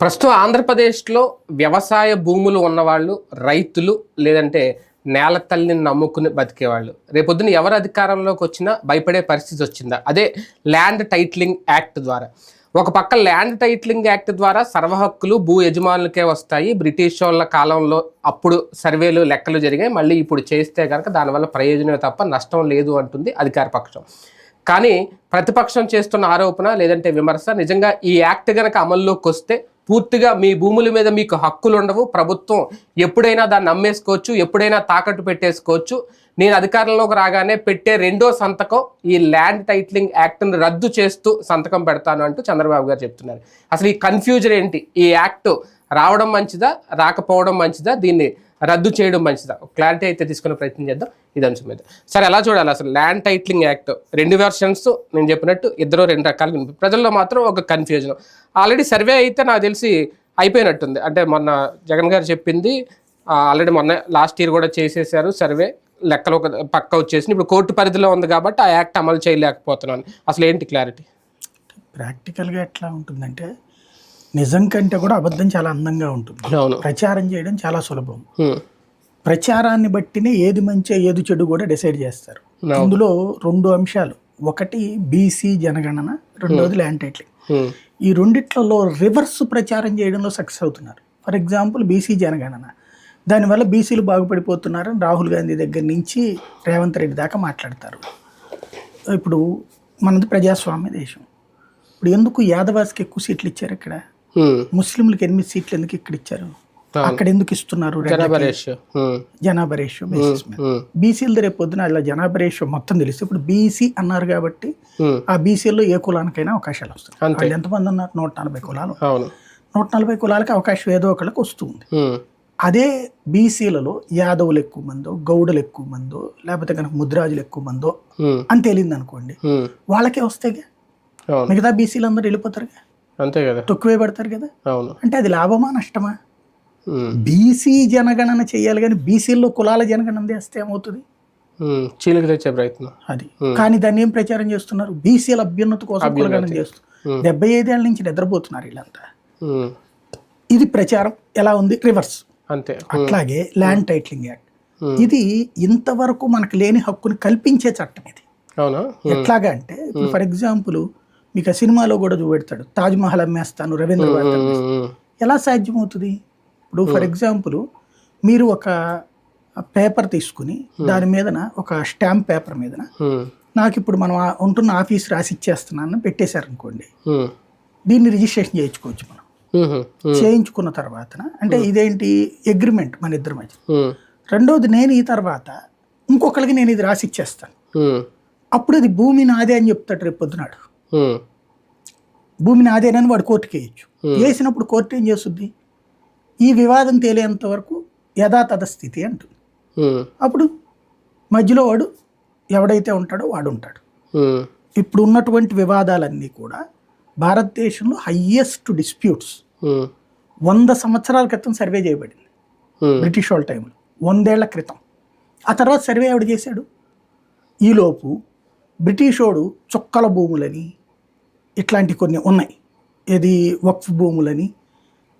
ప్రస్తుతం ఆంధ్రప్రదేశ్లో వ్యవసాయ భూములు ఉన్నవాళ్ళు రైతులు లేదంటే నేల తల్లిని నమ్ముకుని బతికేవాళ్ళు. రేపొద్దున ఎవరు అధికారంలోకి వచ్చినా భయపడే పరిస్థితి వచ్చిందా? అదే ల్యాండ్ టైట్లింగ్ యాక్ట్ ద్వారా. ఒక పక్క ల్యాండ్ టైట్లింగ్ యాక్ట్ ద్వారా సర్వ హక్కులు భూ యజమానులకే వస్తాయి. బ్రిటిష్ వాళ్ళ కాలంలో అప్పుడు సర్వేలు లెక్కలు జరిగాయి. మళ్ళీ ఇప్పుడు చేస్తే కనుక దానివల్ల ప్రయోజనం తప్ప నష్టం లేదు అంటుంది అధికార పక్షం. కానీ ప్రతిపక్షం చేస్తున్న ఆరోపణ లేదంటే విమర్శ. నిజంగా ఈ యాక్ట్ కనుక అమల్లోకి వస్తే పూర్తిగా మీ భూముల మీద మీకు హక్కులు ఉండవు ప్రభుత్వం ఎప్పుడైనా దాన్ని అమ్మేసుకోవచ్చు ఎప్పుడైనా తాకట్టు పెట్టేసుకోవచ్చు. నేను అధికారంలోకి రాగానే పెట్టే రెండో సంతకం ఈ ల్యాండ్ టైటిలింగ్ యాక్ట్ని రద్దు చేస్తూ సంతకం పెడతాను అంటూ చంద్రబాబు గారు చెప్తున్నారు. అసలు ఈ కన్ఫ్యూజన్ ఏంటి? ఈ యాక్ట్ రావడం మంచిదా? రాకపోవడం మంచిదా? దీన్ని రద్దు చేయడం మంచిదా? క్లారిటీ అయితే తీసుకునే ప్రయత్నం చేద్దాం. ఇది అంశం మీద. సరే ఎలా చూడాలి. అసలు ల్యాండ్ టైటిలింగ్ యాక్ట్ రెండు వెర్షన్స్ నేను చెప్పినట్టు ఇద్దరు రెండు రకాలుగా ఉంది ప్రజల్లో మాత్రం ఒక కన్ఫ్యూజన్ ఆల్రెడీ సర్వే అయితే నాకు తెలిసి అయిపోయినట్టుంది. అంటే మొన్న జగన్ గారు చెప్పింది ఆల్రెడీ మొన్న లాస్ట్ ఇయర్ కూడా చేసేసారు సర్వే లెక్కలు ఒక పక్క వచ్చేసి ఇప్పుడు కోర్టు పరిధిలో ఉంది కాబట్టి ఆ యాక్ట్ అమలు చేయలేకపోతున్నాను. అసలు ఏంటి క్లారిటీ ప్రాక్టికల్గా ఎట్లా ఉంటుందంటే నిజం కంటే కూడా అబద్ధం చాలా అందంగా ఉంటుంది. ప్రచారం చేయడం చాలా సులభం. ప్రచారాన్ని బట్టినే ఏది మంచి ఏది చెడు కూడా డిసైడ్ చేస్తారు. అవును. ఇందులో రెండు అంశాలు. ఒకటి బీసీ జనగణన రెండోది ల్యాండ్ టైటిలింగ్. ఈ రెండిట్లలో రివర్స్ ప్రచారం చేయడంలో సక్సెస్ అవుతున్నారు. ఫర్ ఎగ్జాంపుల్ బీసీ జనగణన. దానివల్ల బీసీలు బాగుపడిపోతున్నారని రాహుల్ గాంధీ దగ్గర నుంచి రేవంత్ రెడ్డి దాకా మాట్లాడతారు. ఇప్పుడు మనది ప్రజాస్వామ్య దేశం. ఇప్పుడు ఎందుకు యాదవాస్కి ఎక్కువ సీట్లు ఇచ్చారు ఇక్కడ. ముస్లింలకు ఎనిమిది సీట్లు ఎందుకు ఇక్కడ ఇచ్చారు? అక్కడ ఎందుకు ఇస్తున్నారు జనాభా రేషియో. హ్మ్. జనాభా రేషియో బేసిస్ మీద. హ్మ్. బీసీలు రేపు పొద్దున ఇలా జనాభా రేషియో మొత్తం తెలిస్తే ఇప్పుడు బీసీ అన్నారు కాబట్టి. ఆ బీసీల్లో ఏ కులానికైనా అవకాశాలు వస్తాయి. వాళ్ళు ఎంతమంది ఉన్నారు? నూట నలభై కులాలు. నూట నలభై కులాలకి అవకాశం ఏదో ఒకళ్ళకి వస్తుంది. అదే బీసీలలో యాదవులు ఎక్కువ మందో గౌడులు ఎక్కువ మందో లేకపోతే కనుక ముద్రాజులు ఎక్కువ మందో. అని తేలింది అనుకోండి. వాళ్ళకే వస్తాయిగా? మిగతా బీసీలు అందరూ వెళ్ళిపోతారుగా? అంతే కదా. తక్కువే పడతారు కదా. అవును. అంటే అది లాభమా నష్టమా. బీసీ జనగణన చేయాలి కానీ బీసీల్లో కులాల జనగణన చేస్తే ఏమవుతుంది. చీలిక తెచ్చే ప్రయత్నం. అది. కానీ దాన్ని ఏం ప్రచారం చేస్తున్నారు? బీసీల అభ్యున్నతి కోసం కులగణన చేస్తున్నారు. డెబ్బై ఐదేళ్ళ నుంచి నిద్రపోతున్నారు వీళ్ళంతా. ఇది ప్రచారం. ఎలా ఉంది? రివర్స్. అంతే. అట్లాగే ల్యాండ్ టైటిలింగ్ యాక్ట్. ఇది ఇంతవరకు మనకు లేని హక్కుని కల్పించే చట్టం ఇది. ఎట్లాగా అంటే ఫర్ ఎగ్జాంపుల్ మీకు ఆ సినిమాలో కూడా చూపెడతాడు తాజ్ మహల్ అమ్మేస్తాను రవీంద్ర. ఎలా సాధ్యమవుతుంది ఇప్పుడు ఫర్ ఎగ్జాంపుల్ మీరు ఒక పేపర్ తీసుకుని దాని మీదన ఒక స్టాంప్ పేపర్ మీదన. నాకు ఇప్పుడు మనం ఉంటున్న ఆఫీస్ రాసి ఇచ్చేస్తున్నాను పెట్టేశారనుకోండి. దీన్ని రిజిస్ట్రేషన్ చేయించుకోవచ్చు మనం. చేయించుకున్న తర్వాత అంటే ఇదేంటి అగ్రిమెంట్ మన ఇద్దరి మధ్య. రెండోది నేను ఈ తర్వాత ఇంకొకరికి నేను ఇది రాసి ఇచ్చేస్తాను. అప్పుడు అది భూమి నాదే అని చెప్తాడు రేపు పొద్దునాడు. భూమి నాదేనని వాడు కోర్టుకి వేయచ్చు. వేసినప్పుడు కోర్టు ఏం చేస్తుంది? ఈ వివాదం తేలేంత వరకు యథాతథ స్థితి అంటుంది. అప్పుడు మధ్యలో వాడు ఎవడైతే ఉంటాడో వాడు ఉంటాడు. ఇప్పుడు ఉన్నటువంటి వివాదాలన్నీ కూడా భారతదేశంలో హయ్యెస్ట్ డిస్ప్యూట్స్. వంద సంవత్సరాల క్రితం సర్వే చేయబడింది. బ్రిటిష్ వాళ్ళ టైంలో వందేళ్ళ క్రితం. ఆ తర్వాత సర్వే ఎవడు చేశాడు? ఈలోపు బ్రిటిష్ వాడు చుక్కల భూములని ఇట్లాంటి కొన్ని ఉన్నాయి. ఇది వక్ఫ్ భూములని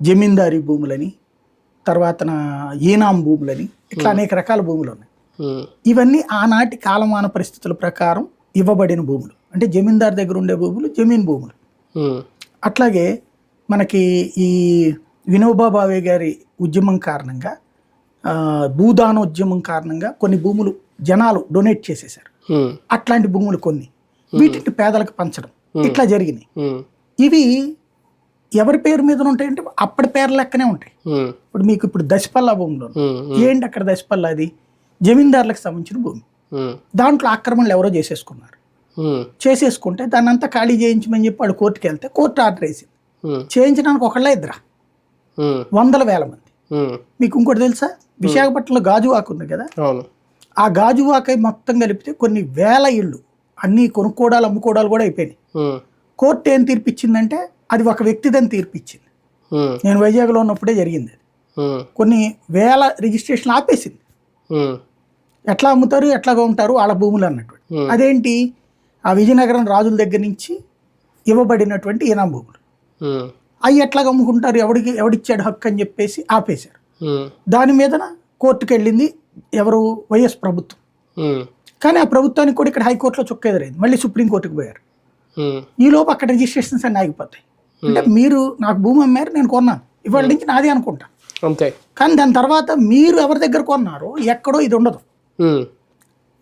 జమీందారీ భూములని తర్వాత ఈనాం భూములని ఇట్లా అనేక రకాల భూములు ఉన్నాయి. ఇవన్నీ ఆనాటి కాలమాన పరిస్థితుల ప్రకారం ఇవ్వబడిన భూములు. అంటే జమీందార్ దగ్గర ఉండే భూములు జమీన్ భూములు. అట్లాగే మనకి ఈ వినోబా భావే గారి ఉద్యమం కారణంగా ఆ, భూదానోద్యమం కారణంగా కొన్ని భూములు జనాలు డొనేట్ చేసేశారు. అట్లాంటి భూములు కొన్ని. వీటిని పేదలకు పంచడం. ఇట్లా జరిగినాయి. ఇవి ఎవరి పేరు మీద ఉంటాయంటే అప్పటి పేర్ల లెక్కనే ఉంటాయి. ఇప్పుడు మీకు ఇప్పుడు దశపల్లా భూములు. ఏంటి అక్కడ దశపల్లా అది జమీందారులకు సంబంధించిన భూమి. దాంట్లో ఆక్రమణలు ఎవరో చేసేసుకున్నారు. చేసేసుకుంటే దాన్ని అంతా ఖాళీ చేయించమని చెప్పి వాళ్ళు కోర్టుకి వెళ్తే కోర్టు ఆర్డర్ వేసింది. చేయించడానికి ఒకళ్ళే ఇద్దరా. వందల వేల మంది. మీకు ఇంకోటి తెలుసా విశాఖపట్నంలో గాజువాక ఉంది కదా ఆ గాజువాక మొత్తం కలిపితే కొన్ని వేల ఇళ్ళు అన్నీ కొనుక్కోవడాలు అమ్ముకోవడాలు కూడా అయిపోయినాయి. కోర్టు ఏం తీర్పిచ్చిందంటే అది ఒక వ్యక్తిదని తీర్పిచ్చింది. నేను వైజాగ్లో ఉన్నప్పుడే జరిగింది. కొన్ని వేల రిజిస్ట్రేషన్ ఆపేసింది. ఎట్లా అమ్ముతారు ఎట్లాగా ఉంటారు వాళ్ళ భూములు అన్నట్టు. అదేంటి ఆ విజయనగరం రాజుల దగ్గర నుంచి ఇవ్వబడినటువంటి ఈనాం భూములు. అవి ఎట్లా అమ్ముకుంటారు ఎవడికి ఎవడిచ్చాడు హక్కు అని చెప్పేసి ఆపేశారు దాని మీదన కోర్టుకు వెళ్ళింది ఎవరు వైఎస్ ప్రభుత్వం కానీ ఆ ప్రభుత్వానికి కూడా ఇక్కడ హైకోర్టులో చుక్క ఎదురైంది. మళ్ళీ సుప్రీంకోర్టుకు పోయారు. ఈ లోపు అక్కడ రిజిస్ట్రేషన్స్ అన్ని ఆగిపోతాయి. అంటే మీరు నాకు భూమి అమ్మారు నేను కొన్నాను. ఇవాళ నుంచి నాది అనుకుంటా. అంతే. కానీ దాని తర్వాత మీరు ఎవరి దగ్గర కొన్నారో ఎక్కడో ఇది ఉండదు. ఉమ్,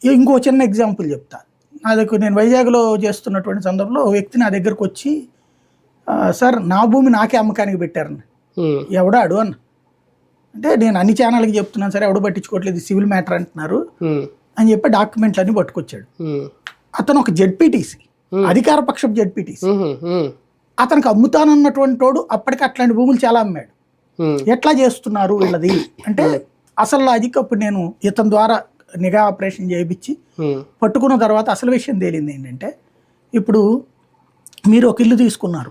ఇంకో చిన్న ఎగ్జాంపుల్ చెప్తా. నా దగ్గర నేను వైజాగ్లో చేస్తున్నటువంటి సందర్భంలో ఓ వ్యక్తి నా దగ్గరకు వచ్చి "ఆ, సార్ నా భూమి నాకే అమ్మకానికి పెట్టారని. ఎవడాడు? అన్న. అంటే నేను అన్ని ఛానల్కి చెప్తున్నాను సరే ఎవడు పట్టించుకోవట్లేదు సివిల్ మ్యాటర్ అంటున్నారు. అని చెప్పి డాక్యుమెంట్లు అన్ని పట్టుకొచ్చాడు అతను ఒక జెడ్పీటీసీ అధికార పక్షపు జెడ్పీటీసీ. అతనికి అమ్ముతానన్నటువంటి వాడు అప్పటికి అట్లాంటి భూములు చాలా అమ్మాడు. ఎట్లా చేస్తున్నారు వీళ్ళది? అంటే అసలు లాజిక్ అప్పుడు నేను ఇతని ద్వారా నిఘా ఆపరేషన్ చేయించి పట్టుకున్న తర్వాత అసలు విషయం తేలింది ఏంటంటే ఇప్పుడు మీరు ఒక ఇల్లు తీసుకున్నారు.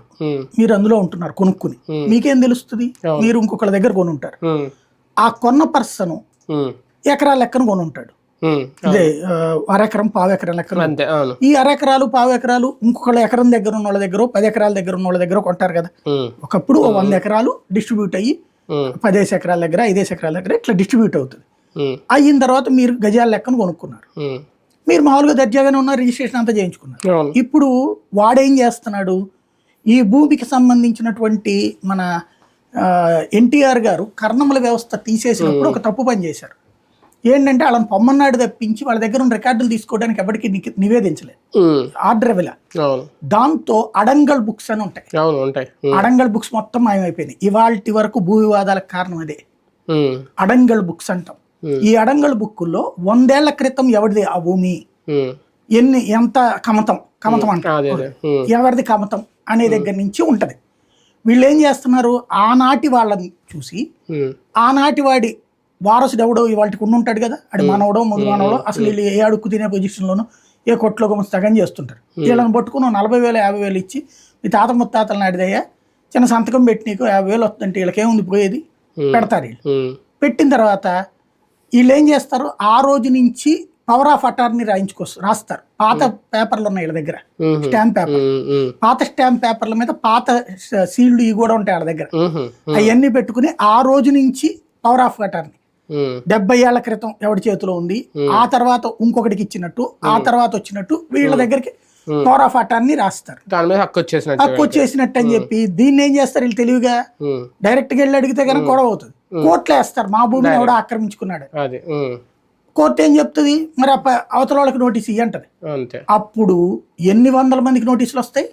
మీరు అందులో ఉంటున్నారు కొనుక్కుని. మీకేం తెలుస్తుంది. మీరు ఇంకొకళ్ళ దగ్గర కొనుంటారు. ఆ కొన్న పర్సన్ ఉమ్, ఎకరాల లెక్కన కొనుంటాడు. ఇదే అరెకరం పావు ఎకరం ఈ అరెకరాలు పావు ఎకరాలు ఇంకొకళ్ళ ఎకరం దగ్గర ఉన్న వాళ్ళ దగ్గర పది ఎకరాల దగ్గర ఉన్న వాళ్ళ దగ్గర కొంటారు కదా. ఒకప్పుడు వంద ఎకరాలు డిస్ట్రిబ్యూట్ అయ్యి పదేసి ఎకరాల దగ్గర ఐదేసి ఎకరాల దగ్గర ఇట్లా డిస్ట్రిబ్యూట్ అవుతుంది. అయిన తర్వాత మీరు గజాల లెక్కన కొనుక్కున్నారు. మీరు మామూలుగా దర్జాగానే ఉన్న రిజిస్ట్రేషన్ అంతా చేయించుకున్నారు. ఇప్పుడు వాడేం చేస్తున్నాడు? ఈ భూమికి సంబంధించినటువంటి మన ఎన్టీఆర్ గారు కర్ణముల వ్యవస్థ తీసేసినప్పుడు ఒక తప్పు పని చేశారు. ఏంటంటే వాళ్ళని పొమ్మన్నాడు తప్పించి వాళ్ళ దగ్గర ఉన్న రికార్డులు తీసుకోవడానికి ఎవరికి నివేదించలేదు. ఆర్డర్ ఇవ్వలే దాంతో అడంగల్ బుక్స్ అని ఉంటాయి. అడంగల్ బుక్స్ మొత్తం మాయమైపోయినాయి. ఇవాల్టి వరకు భూ వివాదాలకు కారణం అదే. అడంగల్ బుక్స్ అంటాం. ఈ అడంగల్ బుక్కుల్లో వందేళ్ళ క్రితం ఎవరిది? ఆ భూమి. ఎన్ని ఎంత కమతం కమతం అంటాం. అదే అదే. ఉమ్, ఎవరిది కమతం అనే దగ్గర నుంచి ఉంటది. వీళ్ళు ఏం చేస్తున్నారు? ఆనాటి వాళ్ళని చూసి ఆనాటి వాడి వారసుడు ఎవడో ఇవాళకి ఉండి ఉంటాడు కదా? అది మనవడో ముందు మనవడో అసలు వీళ్ళు ఏ అడుక్కు తినే పొజిషన్లోనో ఏ కొట్లో సగం చేస్తుంటారు. వీళ్ళని పట్టుకుని నలభై వేలు యాభై వేలు ఇచ్చి మీ తాత ముత్తాతలు నాటిదయ్యా చిన్న సంతకం పెట్టి నీకు యాభై వేలు వస్తుందంటే వీళ్ళకేముంది పోయేది? పెడతారు వీళ్ళు. పెట్టిన తర్వాత వీళ్ళు ఏం చేస్తారు? ఆ రోజు నుంచి పవర్ ఆఫ్ అటార్నీ రాయించుకొస్తారు రాస్తారు. పాత పేపర్లు ఉన్నాయి వీళ్ళ దగ్గర. Stamp paper. పాత స్టాంప్ పేపర్ల మీద పాత సీల్డ్ ఇవి కూడా ఉంటాయి వాళ్ళ దగ్గర. అవన్నీ పెట్టుకుని ఆ రోజు నుంచి పవర్ ఆఫ్ అటార్నీ డెబ్బై ఏళ్ళ క్రితం ఎవడి చేతిలో ఉంది? ఆ తర్వాత ఇంకొకటికి ఇచ్చినట్టు ఆ తర్వాత వచ్చినట్టు వీళ్ళ దగ్గరికి పవర్ ఆఫ్ అటార్నీ రాస్తారు. దాని మీద హక్కు వచ్చేసినట్టు హక్కు వచ్చేసినట్టు అని చెప్పి దీన్ని ఏం చేస్తారు వీళ్ళు తెలివిగా? డైరెక్ట్గా వెళ్ళి అడిగితే కనుక గొడవ అవుతుంది. కోర్టులో వేస్తారు. మా భూమిని ఎవడో ఆక్రమించుకున్నాడు. కోర్టు ఏం చెప్తుంది? మరి అవతల వాళ్ళకి నోటీస్ అంతే. అప్పుడు ఎన్ని వందల మందికి నోటీసులు వస్తాయి?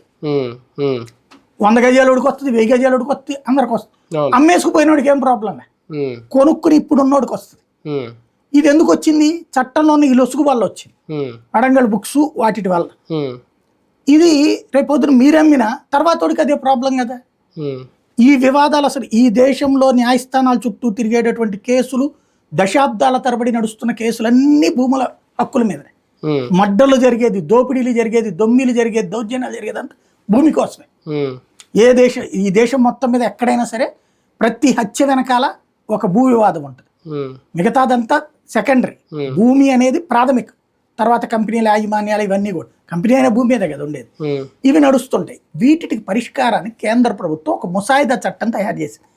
వంద గజాలు ఉడికి వస్తుంది వెయ్యి గజాలు ఉడికి వస్తుంది అందరికి వస్తుంది. అమ్మేసుకుపోయినోడికి ఏం ప్రాబ్లం కొనుక్కుని ఇప్పుడు ఉన్నోడికి వస్తుంది. ఇది ఎందుకు వచ్చింది? చట్టంలోని ఈ లొసుగు వల్ల వచ్చింది. అడంగల్ బుక్స్ వాటి వల్ల. ఇది రేపొద్దున మీరమ్మిన తర్వాతోడికి అదే ప్రాబ్లం కదా. ఈ వివాదాలు అసలు ఈ దేశంలో న్యాయస్థానాల చుట్టూ తిరిగేటటువంటి కేసులు దశాబ్దాల తరబడి నడుస్తున్న కేసులన్నీ భూముల హక్కుల మీదనే. మడ్డలు జరిగేది దోపిడీలు జరిగేది దొమ్మిలు జరిగేది దౌర్జన్యాలు జరిగేది అంతా భూమి కోసమే. ఏ దేశం ఈ దేశం మొత్తం మీద ఎక్కడైనా సరే ప్రతి హత్య వెనకాల ఒక భూ వివాదం ఉంటుంది మిగతాదంతా సెకండరీ. భూమి అనేది ప్రాథమికం. తర్వాత కంపెనీల యాజమాన్యాలు ఇవన్నీ కూడా. కంపెనీ అయిన భూమి మీదే కదా ఉండేది. ఇవి నడుస్తుంటాయి. వీటికి పరిష్కారానికి కేంద్ర ప్రభుత్వం ఒక ముసాయిదా చట్టం తయారు చేసింది.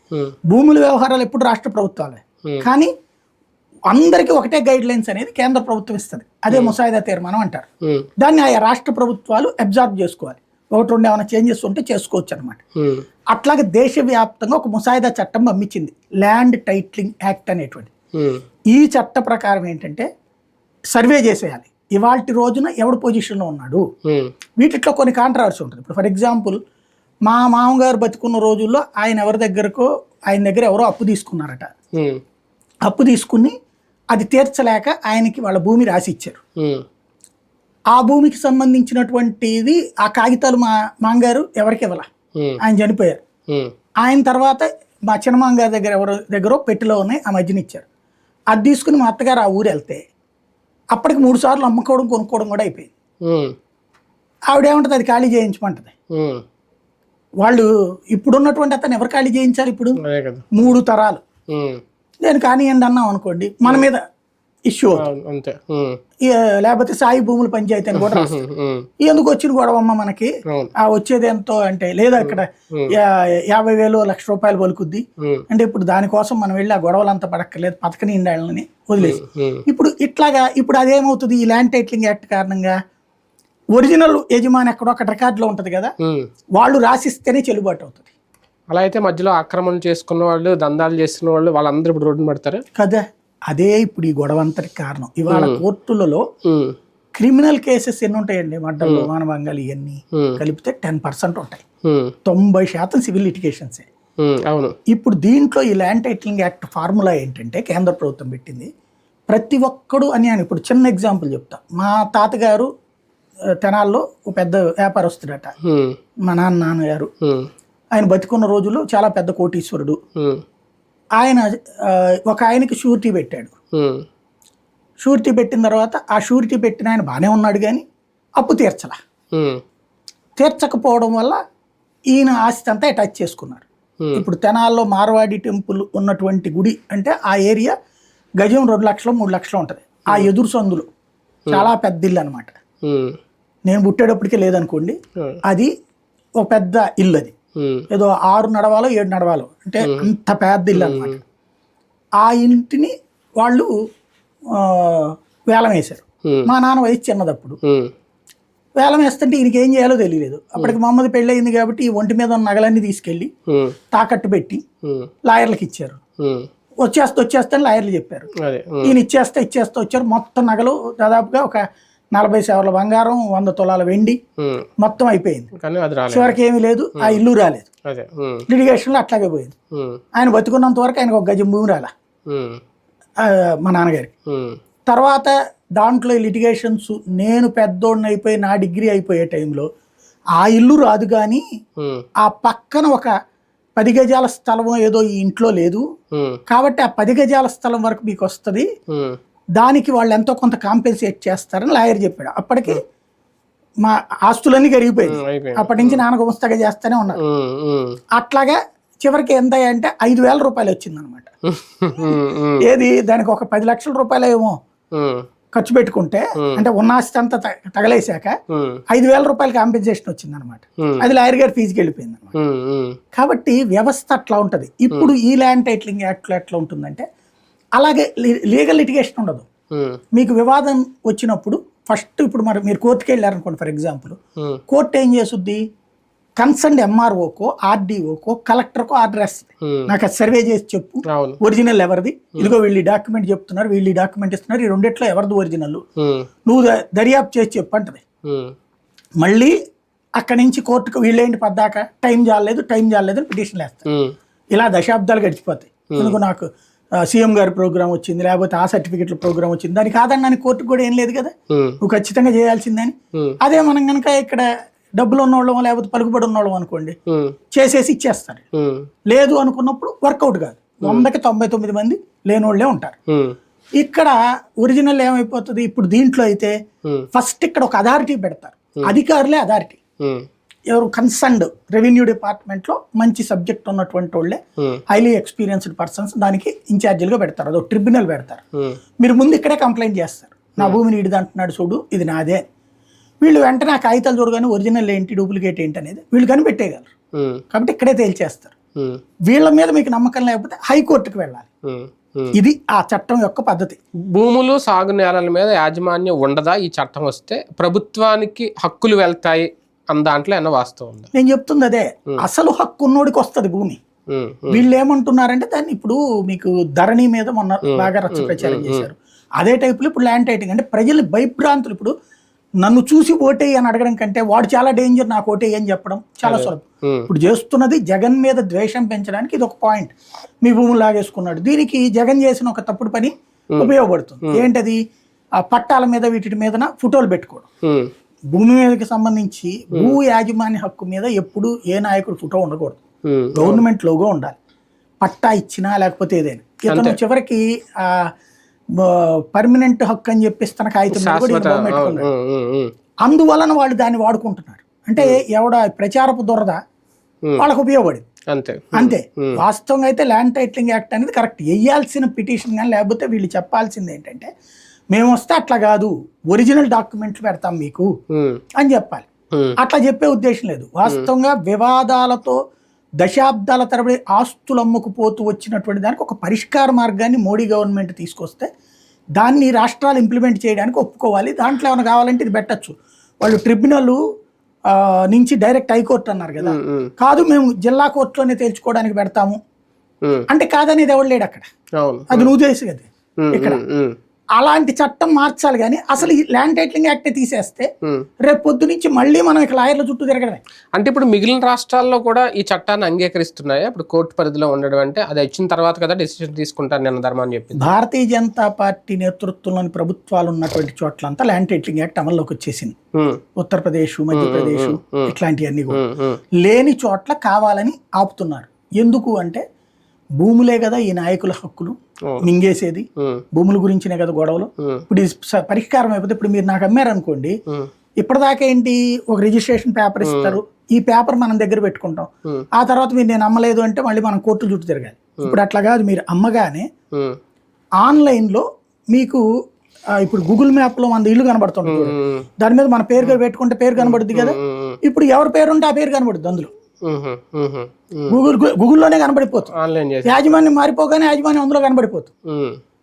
భూముల వ్యవహారాలు ఎప్పుడు రాష్ట్ర ప్రభుత్వాలే. కానీ అందరికీ ఒకటే గైడ్ లైన్స్ అనేది కేంద్ర ప్రభుత్వం ఇస్తుంది. అదే ముసాయిదా తీర్మానం అంటారు. దాన్ని ఆయా రాష్ట్ర ప్రభుత్వాలు అబ్జార్బ్ చేసుకోవాలి. ఒకటి రెండు ఏమైనా చేంజెస్ ఉంటే చేసుకోవచ్చు అనమాట అట్లాగే దేశవ్యాప్తంగా ఒక ముసాయిదా చట్టం పంపించింది. ల్యాండ్ టైట్లింగ్ యాక్ట్ అనేటువంటి ఈ చట్ట ప్రకారం ఏంటంటే సర్వే చేసేయాలి. ఇవాల్టి రోజున ఎవడు పొజిషన్లో ఉన్నాడు? వీటిలో కొన్ని కాంట్రవర్సీ ఉంటుంది. ఇప్పుడు ఫర్ ఎగ్జాంపుల్ మా మామగారు బతుకున్న రోజుల్లో ఆయన ఎవరి దగ్గరకో ఆయన దగ్గర ఎవరో అప్పు తీసుకున్నారట. అప్పు తీసుకుని అది తీర్చలేక ఆయనకి వాళ్ళ భూమి రాసి ఇచ్చారు ఆ భూమికి సంబంధించినటువంటిది ఆ కాగితాలు మా మామగారు ఎవరికి ఇవ్వాల. ఆయన చనిపోయారు. ఆయన తర్వాత మా చిన్నమాంగారి దగ్గర ఎవరో దగ్గర పెట్టెలో ఉన్నాయి ఆ మధ్యన ఇచ్చారు. అది తీసుకుని మా అత్తగారు ఆ ఊరు వెళ్తే అప్పటికి మూడు సార్లు అమ్ముకోవడం కొనుక్కోవడం కూడా అయిపోయింది. ఉమ్, ఆవిడ ఏమంటుంది? అది ఖాళీ చేయించమంటది. వాళ్ళు ఇప్పుడున్నటువంటి అతను ఎవరు ఖాళీ చేయించాలి ఇప్పుడు? మూడు తరాలు. నేను కానివ్వండి అన్నాం అనుకోండి మన మీద ఇష్యూ అంతే. లేకపోతే సాయి భూముల పంచాయతీ అని కూడా రాస్తారు. ఎందుకు వచ్చిన గొడవమ్మ మనకి? ఆ వచ్చేది ఎంతో అంటే లేదా ఇక్కడ యాభై వేలు లక్ష రూపాయలు పలుకుద్ది. అంటే ఇప్పుడు దానికోసం మనం వెళ్ళి ఆ గొడవలు అంతా పడక్కర్లేదు పథకని ఇండాలని వదిలేసి. ఇప్పుడు ఇట్లాగా ఇప్పుడు అదేమవుతుంది ఈ ల్యాండ్ టైటిలింగ్ యాక్ట్ కారణంగా? ఒరిజినల్ యజమాని ఎక్కడో ఒక రికార్డులో ఉంటుంది కదా. వాళ్ళు రాసిస్తేనే చెల్లుబాటు అవుతుంది. అలా అయితే మధ్యలో ఆక్రమణ చేసుకున్న వాళ్ళు దందాలు చేస్తున్న వాళ్ళు వాళ్ళందరూ ఇప్పుడు రోడ్డున పడతారు. కదా? అదే ఇప్పుడు ఈ గొడవ అంతటికి కారణం. ఇవాళ కోర్టులలో క్రిమినల్ కేసెస్ ఎన్ని ఉంటాయండి మడ్డలు మానభంగాలు ఇవన్నీ. కలిపితే టెన్ పర్సెంట్ ఉంటాయి. తొంభై శాతం సివిల్ లిటిగేషన్సే. అవును. ఇప్పుడు దీంట్లో ఈ ల్యాండ్ టైటిలింగ్ యాక్ట్ ఫార్ములా ఏంటంటే కేంద్ర ప్రభుత్వం పెట్టింది. ప్రతి ఒక్కడు అని అని ఇప్పుడు చిన్న ఎగ్జాంపుల్ చెప్తా. మా తాతగారు తెనాల్లో ఒక పెద్ద వ్యాపారస్తుడట. మా నాన్న నాన్నగారు. ఆయన బతికున్న రోజుల్లో చాలా పెద్ద కోటీశ్వరుడు. ఆయన ఒక ఆయనకి షూరిటీ పెట్టాడు. షూరిటీ పెట్టిన తర్వాత ఆ షూరిటీ పెట్టిన ఆయన బాగానే ఉన్నాడు కానీ అప్పు తీర్చలా. తీర్చకపోవడం వల్ల ఈయన ఆస్తి అంతా అటాచ్ చేసుకున్నారు. ఇప్పుడు తెనాల్లో మార్వాడి టెంపుల్ ఉన్నటువంటి గుడి అంటే ఆ ఏరియా గజం రెండు లక్షలు మూడు లక్షలు ఉంటుంది. ఆ ఎదురు సందులు. చాలా పెద్ద ఇల్లు అనమాట నేను పుట్టేటప్పటికే లేదనుకోండి అది ఒక పెద్ద ఇల్లు అది. ఏదో ఆరు నడవాలో ఏడు నడవాలో. అంటే అంత పెద్ద ఇల్లు అనమాట ఆ ఇంటిని వాళ్ళు వేలం వేశారు. మా నాన్న వయసు చిన్నదప్పుడు. వేలం వేస్తుంటే ఈయనకి ఏం చేయాలో తెలియలేదు. అప్పటికి మమ్మది పెళ్ళి అయింది కాబట్టి ఈ ఒంటి మీద ఉన్న నగలన్నీ తీసుకెళ్ళి తాకట్టు పెట్టి లాయర్లకు ఇచ్చారు. వచ్చేస్తే వచ్చేస్తే లాయర్లు చెప్పారు. ఈయన ఇచ్చేస్తే ఇచ్చేస్తే వచ్చారు. మొత్తం నగలు దాదాపుగా ఒక నలభై సేవల బంగారం వంద తులాల వెండి మొత్తం అయిపోయింది. చివరికి ఏమీ లేదు ఆ ఇల్లు రాలేదు. అదే. ఉమ్, లిటిగేషన్లో అట్లాగే పోయింది. ఆయన బతుకున్నంత వరకు ఆయనకు ఒక గజం భూమి రాల. మా నాన్నగారికి. తర్వాత దాంట్లో లిటిగేషన్స్ నేను పెద్దోడిని అయిపోయి నా డిగ్రీ అయిపోయే టైంలో ఆ ఇల్లు రాదు కానీ ఆ పక్కన ఒక పది గజాల స్థలం ఏదో ఈ ఇంట్లో లేదు. కాబట్టి ఆ పది గజాల స్థలం వరకు మీకు వస్తుంది. దానికి వాళ్ళు ఎంతో కొంత కాంపెన్సేట్ చేస్తారని లాయర్ చెప్పాడు. అప్పటికి మా ఆస్తులన్నీ అయిపోయింది అప్పటి నుంచి నాన్న గుమస్తగా చేస్తూనే ఉన్నారు. అట్లాగా చివరికి ఎంత అంటే ఐదు వేల రూపాయలు వచ్చిందనమాట ఏది? దానికి ఒక పది లక్షల రూపాయలు ఏమో ఖర్చు పెట్టుకుంటే అంటే ఉన్న ఆస్తి అంతా తగలేశాక ఐదు వేల రూపాయలు కాంపెన్సేషన్ వచ్చిందనమాట. అది లాయర్ గారి ఫీజుకి వెళ్ళిపోయింది అనమాట కాబట్టి వ్యవస్థ అట్లా ఉంటుంది. ఇప్పుడు ఈ ల్యాండ్ టైటిలింగ్ యాక్ట్లో ఎట్లా ఉంటుందంటే అలాగే లీగల్ లిటిగేషన్ ఉండదు. మీకు వివాదం వచ్చినప్పుడు ఫస్ట్ ఇప్పుడు మరి మీరు కోర్టుకి వెళ్ళారనుకోండి ఫర్ ఎగ్జాంపుల్. కోర్టు ఏం చేస్తుంది? కన్సర్న్ ఎంఆర్ఓకో ఆర్డీఓకో కలెక్టర్కో ఆర్డర్ వేస్తుంది. నాకు అది సర్వే చేసి చెప్పు. ఒరిజినల్ ఎవరిది? ఇదిగో వీళ్ళు డాక్యుమెంట్ చెప్తున్నారు వీళ్ళు డాక్యుమెంట్ ఇస్తున్నారు ఈ రెండిట్లో ఎవరిది ఒరిజినల్? నువ్వు దర్యాప్తు చేసి చెప్పు అంటది. మళ్ళీ అక్కడి నుంచి కోర్టుకు వీళ్ళేంటి పద్దాక? టైం జాలేదు టైం జాలేదు అని పిటిషన్ వేస్తారు. ఇలా దశాబ్దాలు గడిచిపోతాయి. ఎందుకు నాకు సీఎం గారి ప్రోగ్రామ్ వచ్చింది లేకపోతే ఆ సర్టిఫికెట్ల ప్రోగ్రామ్ వచ్చింది. దానికి కాదన్నానికి కోర్టుకు కూడా ఏం లేదు కదా? నువ్వు ఖచ్చితంగా చేయాల్సిందని. అదే మనం కనుక ఇక్కడ డబ్బులు ఉన్నోళ్ళం లేకపోతే పలుకుబడి ఉన్నోళ్ళం అనుకోండి చేసేసి ఇచ్చేస్తారు. లేదు అనుకున్నప్పుడు వర్కౌట్ కాదు. వందకి తొంభై తొమ్మిది మంది లేనోళ్ళే ఉంటారు. ఉమ్, ఇక్కడ ఒరిజినల్ ఏమైపోతుంది? ఇప్పుడు దీంట్లో అయితే ఫస్ట్ ఇక్కడ ఒక అథారిటీ పెడతారు. అధికారులే అథారిటీ. ఎవరు కన్సర్న్డ్ రెవెన్యూ డిపార్ట్మెంట్లో మంచి సబ్జెక్ట్ ఉన్నటువంటి వాళ్ళే హైలీ ఎక్స్పీరియన్స్డ్ పర్సన్స్ దానికి ఇన్ఛార్జీలుగా పెడతారు. అదో ట్రిబ్యునల్ పెడతారు. ఉమ్, మీరు ముందు ఇక్కడే కంప్లైంట్ చేస్తారు. నా భూమిని ఇడిది అంటున్నాడు చూడు ఇది నాదే. వీళ్ళు వెంటనే ఆ కాగితాలు చూడగానే ఒరిజినల్ ఏంటి డూప్లికేట్ ఏంటి అనేది వీళ్ళు కనిపెట్టేయగలరు. ఉమ్, కాబట్టి ఇక్కడే తేల్చేస్తారు. వీళ్ళ మీద మీకు నమ్మకం లేకపోతే హైకోర్టుకి వెళ్ళాలి. ఇది ఆ చట్టం యొక్క పద్ధతి. భూములు సాగు నేలల మీద యాజమాన్యం ఉండదా? ఈ చట్టం వస్తే ప్రభుత్వానికి హక్కులు వెళ్తాయి దాంట్లో ఏమన్నా వాస్తవం నేను చెప్తుంది అదే. అసలు హక్కు ఉన్నోడికి వస్తుంది భూమి. వీళ్ళు ఏమంటున్నారంటే దాన్ని ఇప్పుడు మీకు ధరణి మీద మొన్న బాగా రచ్చ ప్రచారం చేశారు. అదే టైపులో ఇప్పుడు ల్యాండ్ టైటింగ్ అంటే ప్రజలు భయభ్రాంతులు ఇప్పుడు నన్ను చూసి ఓటేయి అని అడగడం కంటే వాడు చాలా డేంజర్ నాకు ఓటేయి అని చెప్పడం చాలా సులభం. ఇప్పుడు చేస్తున్నది జగన్ మీద ద్వేషం పెంచడానికి ఇది ఒక పాయింట్ మీ భూములు లాగేసుకున్నాడు. దీనికి జగన్ చేసిన ఒక తప్పుడు పని ఉపయోగపడుతుంది. ఏంటది? ఆ పట్టాల మీద వీటి మీదన ఫోటోలు పెట్టుకోవడం. భూమి మీదకి సంబంధించి భూ యాజమాన్య హక్కు మీద ఎప్పుడు ఏ నాయకుడు ఫోటో ఉండకూడదు. గవర్నమెంట్ లోగో ఉండాలి. పట్టా ఇచ్చినా లేకపోతే ఏదైనా. ఇతను చివరికి ఆ పర్మనెంట్ హక్కు అని చెప్పేసి తన కాగితం అందువలన వాళ్ళు దాన్ని వాడుకుంటున్నారు. అంటే ఎవడ ప్రచారపు దురద. వాళ్ళకు ఉపయోగపడింది. అంతే. అంతే. వాస్తవంగా అయితే ల్యాండ్ టైటిలింగ్ యాక్ట్ అనేది కరెక్ట్. వేయాల్సిన పిటిషన్ కానీ లేకపోతే వీళ్ళు చెప్పాల్సింది ఏంటంటే మేము వస్తే అట్లా కాదు ఒరిజినల్ డాక్యుమెంట్లు పెడతాం మీకు అని చెప్పాలి. అట్లా చెప్పే ఉద్దేశం లేదు. వాస్తవంగా వివాదాలతో దశాబ్దాల తరబడి ఆస్తులు అమ్ముకుపోతూ వచ్చినటువంటి దానికి ఒక పరిష్కార మార్గాన్ని మోడీ గవర్నమెంట్ తీసుకొస్తే దాన్ని రాష్ట్రాలు ఇంప్లిమెంట్ చేయడానికి ఒప్పుకోవాలి. దాంట్లో ఏమైనా కావాలంటే ఇది పెట్టచ్చు. వాళ్ళు ట్రిబ్యునల్ నుంచి డైరెక్ట్ హైకోర్టు అన్నారు కదా. కాదు మేము జిల్లా కోర్టులోనే తేల్చుకోవడానికి పెడతాము. అంటే కాదనేది ఎవడు లేడు అక్కడ. అది నువ్వు చేసి కదా. ఇక్కడ. అలాంటి చట్టం మార్చాలి కానీ అసలు ఈ ల్యాండ్ టైటిలింగ్ యాక్ట్ తీసేస్తే. రేపు పొద్దు నుంచి మళ్ళీ మనం ఇక లాయర్ల చుట్టూ తిరగడమే. అంటే ఇప్పుడు మిగిలిన రాష్ట్రాల్లో కూడా ఈ చట్టాన్ని అంగీకరిస్తున్నాయి? ఇప్పుడు కోర్టు పరిధిలో ఉండడం అంటే అది వచ్చిన తర్వాత కదా డెసిషన్ తీసుకుంటాను నిన్న ధర్మం అని చెప్పింది. భారతీయ జనతా పార్టీ నేతృత్వంలోని ప్రభుత్వాలు ఉన్నటువంటి చోట్లంతా ల్యాండ్ టైటిలింగ్ యాక్ట్ అమల్లోకి వచ్చేసింది. ఉత్తరప్రదేశ్ మధ్యప్రదేశ్. ఇట్లాంటివన్నీ కూడా. లేని చోట్ల కావాలని ఆపుతున్నారు. ఎందుకు అంటే భూములే కదా ఈ నాయకుల హక్కులు మింగేసేది. భూముల గురించినే కదా గొడవలు. ఇప్పుడు పరిష్కారం అయిపోతే ఇప్పుడు మీరు నాకు అమ్మారనుకోండి ఇప్పటిదాకా ఏంటి ఒక రిజిస్ట్రేషన్ పేపర్ ఇస్తారు. ఈ పేపర్ మనం దగ్గర పెట్టుకుంటాం. ఆ తర్వాత మీరు నేను అమ్మలేదు అంటే మళ్ళీ మనం కోర్టు చుట్టూ తిరగాలి. ఇప్పుడు అట్లా కాదు మీరు అమ్మగానే ఆన్లైన్లో మీకు ఇప్పుడు గూగుల్ మ్యాప్లో మన ఇల్లు కనబడుతుంది దాని మీద మన పేరు పెట్టుకుంటే పేరు కనబడుద్ది కదా. ఇప్పుడు ఎవరి పేరు ఉంటే ఆ పేరు కనబడుద్ది అందులో. గూగుల్ గూగుల్లోనే కనబడిపోతుంది. యాజమాన్యం మారిపోగానే యాజమాన్యం అందులో కనబడిపోతుంది.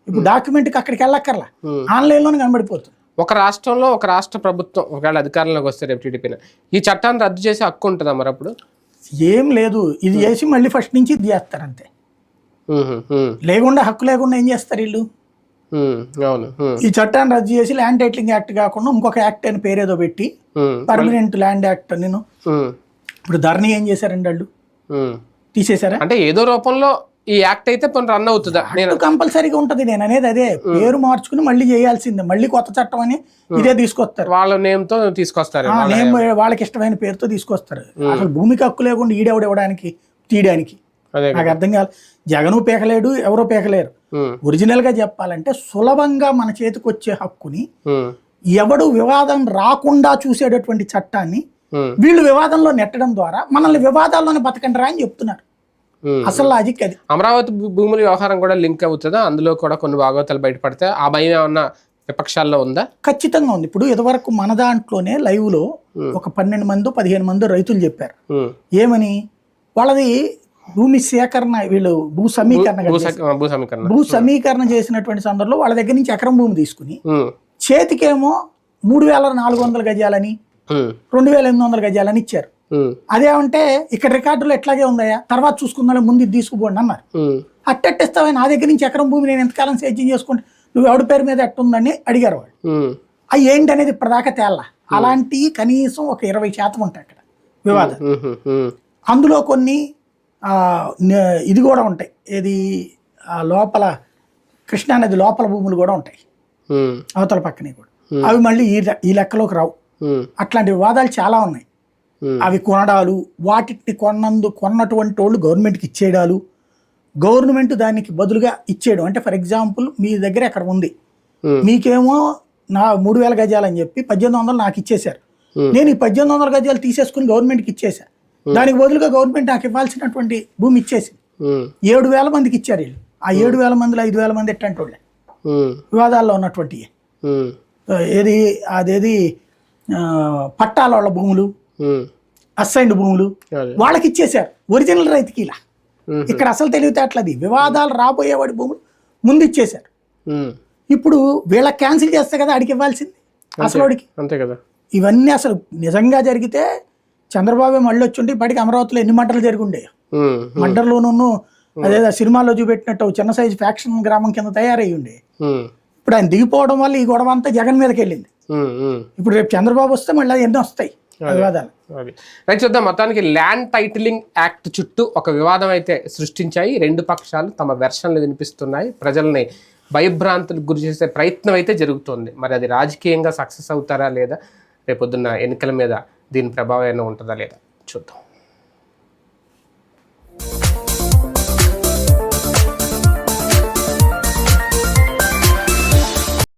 ఇప్పుడు డాక్యుమెంట్కి అక్కడికి వెళ్ళక్కర్లా. ఆన్లైన్లోనే కనబడిపోతుంది. ఒక రాష్ట్రంలో ఒక రాష్ట్ర ప్రభుత్వం ఒకవేళ అధికారంలోకి వస్తే రేపు టీడీపీని ఈ చట్టాన్ని రద్దు చేసే హక్కు ఉంటుందా మరి అప్పుడు? ఏం లేదు. ఇది చేసి మళ్ళీ ఫస్ట్ నుంచి ఇది చేస్తారు అంతే. లేకుండా హక్కు లేకుండా ఏం చేస్తారు వీళ్ళు? ఈ చట్టాన్ని రద్దు చేసి ల్యాండ్ టైటిలింగ్ యాక్ట్ కాకుండా ఇంకొక యాక్ట్ అని పేరేదో పెట్టి పర్మనెంట్ ల్యాండ్ యాక్ట్ నేను ఇప్పుడు ధరణి ఏం చేశారండి వాళ్ళు. తీసేశారా? అంటే ఏదో రూపంలో ఈ యాక్ట్ అయితే పోనీ రన్ అవుతుందా. నేను కంపల్సరీగా ఉంటది నేను అనేది అదే. పేరు మార్చుకుని మళ్ళీ చేయాల్సిందే. మళ్ళీ కొత్త చట్టం అని ఇదే తీసుకొస్తారు. వాళ్ళ నేమ్తో తీసుకొస్తారు నేమ్ వాళ్ళకి ఇష్టమైన పేరుతో తీసుకొస్తారు. అసలు భూమికి హక్కు లేకుండా ఈడెవడు ఇవ్వడానికి తీయడానికి? నాకు అర్థం కాదు జగను పీకలేడు ఎవరో పీకలేరు. ఒరిజినల్గా చెప్పాలంటే సులభంగా మన చేతికి వచ్చే హక్కుని ఎవడు వివాదం రాకుండా చూసేటటువంటి చట్టాన్ని వీళ్ళు వివాదంలో నెట్టడం ద్వారా మనల్ని వివాదాల్లోనే బతకండి రా అని చెప్తున్నారు. అసలు లాజిక్ అది. అమరావతి భూముల వ్యవహారం కూడా లింక్ అవుతుందా? అందులో కూడా కొన్ని భాగవతాలు బయటపడితే ఆ భయం ఏమన్నా విపక్షాల్లో ఉందా? ఖచ్చితంగా ఉంది. ఇప్పుడు ఇదివరకు మన దాంట్లోనే లైవ్లో ఒక పన్నెండు మంది పదిహేను మంది రైతులు చెప్పారు. ఏమని? వాళ్ళది భూమి సేకరణ వీళ్ళు భూ సమీకరణ భూ సమీకరణ. చేసినటువంటి సందర్భంలో వాళ్ళ దగ్గర నుంచి ఎకరం భూమి తీసుకుని చేతికేమో మూడు వేల నాలుగు వందల గజాలని రెండు వేల ఎనిమిది వందల గజాలని ఇచ్చారు. ఉమ్, అదేమంటే ఇక్కడ రికార్డులో ఎట్లాగే ఉందయ్యా తర్వాత చూసుకుందాం ముందు తీసుకుపోండి అన్నారు. అట్టెట్టిస్తావా? నా దగ్గర నుంచి ఎకరం భూమి నేను ఎంతకాలం సేద్యం చేసుకుంటే నువ్వు ఎవడి పేరు మీద ఎట్టుందని అడిగారు వాళ్ళు. అవి ఏంటి అనేది ఇప్పటిదాకా తేల్లా అలాంటి కనీసం ఒక ఇరవై శాతం ఉంటాయి అక్కడ వివాదం అందులో కొన్ని ఇది కూడా ఉంటాయి. ఏది లోపల కృష్ణానది లోపల భూములు కూడా ఉంటాయి. అవతల పక్కనే కూడా. అవి మళ్ళీ ఈ లెక్కలోకి రావు. అట్లాంటి వివాదాలు చాలా ఉన్నాయి. అవి కొనడాలు వాటిని కొన్నందు కొన్నటువంటి వాళ్ళు గవర్నమెంట్కి ఇచ్చేయడాలు గవర్నమెంట్ దానికి బదులుగా ఇచ్చేయడం. అంటే ఫర్ ఎగ్జాంపుల్ మీ దగ్గర అక్కడ ఉంది? మీకేమో నా మూడు వేల గజాలు అని చెప్పి పద్దెనిమిది వందలు నాకు ఇచ్చేశారు. నేను ఈ పద్దెనిమిది వందల గజాలు తీసేసుకుని గవర్నమెంట్కి ఇచ్చేసా దానికి బదులుగా గవర్నమెంట్ నాకు ఇవ్వాల్సినటువంటి భూమి ఇచ్చేసింది. ఉమ్, ఏడు వేల మందికి ఇచ్చారు వీళ్ళు. ఆ ఏడు వేల మందిలో ఐదు వేల మంది ఎట్టంటి వాళ్ళే వివాదాల్లో ఉన్నటువంటి ఏది అదేది పట్టాల వాళ్ళ భూములు అసైన్డ్ భూములు. వాళ్ళకి ఇచ్చేశారు ఒరిజినల్ రైతుకి ఇలా ఇక్కడ అసలు తెలివితేటలది వివాదాలు రాబోయేవాడి భూములు ముందు ఇచ్చేశారు ఇప్పుడు వీళ్ళకి క్యాన్సిల్ చేస్తే కదా అడిగి ఇవ్వాల్సింది? అసలు వాడికి? అంతే కదా. ఇవన్నీ అసలు నిజంగా జరిగితే చంద్రబాబు మళ్ళీ వచ్చి ఉంటే ఇప్పటికి అమరావతిలో ఎన్ని మంటలు జరిగి ఉండే ఉమ్, మంటల్లోనూ అదే సినిమాలో చూపెట్టినట్టు చిన్న సైజు ఫ్యాక్షన్ గ్రామం కింద తయారై ఉండే ఇప్పుడు ఆయన దిగిపోవడం వల్ల ఈ గొడవ అంతా జగన్ మీదకి వెళ్ళింది. ఇప్పుడు రేపు చంద్రబాబు వస్తే మళ్ళీ అది ఎన్నో వస్తాయి వివాదాలు. రైట్ చూద్దాం. మొత్తానికి ల్యాండ్ టైటిలింగ్ యాక్ట్ చుట్టూ ఒక వివాదం అయితే సృష్టించాయి. రెండు పక్షాలు తమ వెర్షన్లు వినిపిస్తున్నాయి. ప్రజల్ని భయభ్రాంతులకు గురి చేసే ప్రయత్నం అయితే జరుగుతోంది. మరి అది రాజకీయంగా సక్సెస్ అవుతారా లేదా? రేపొద్దున్న ఎన్నికల మీద దీని ప్రభావం ఏమైనా ఉంటుందా లేదా? చూద్దాం.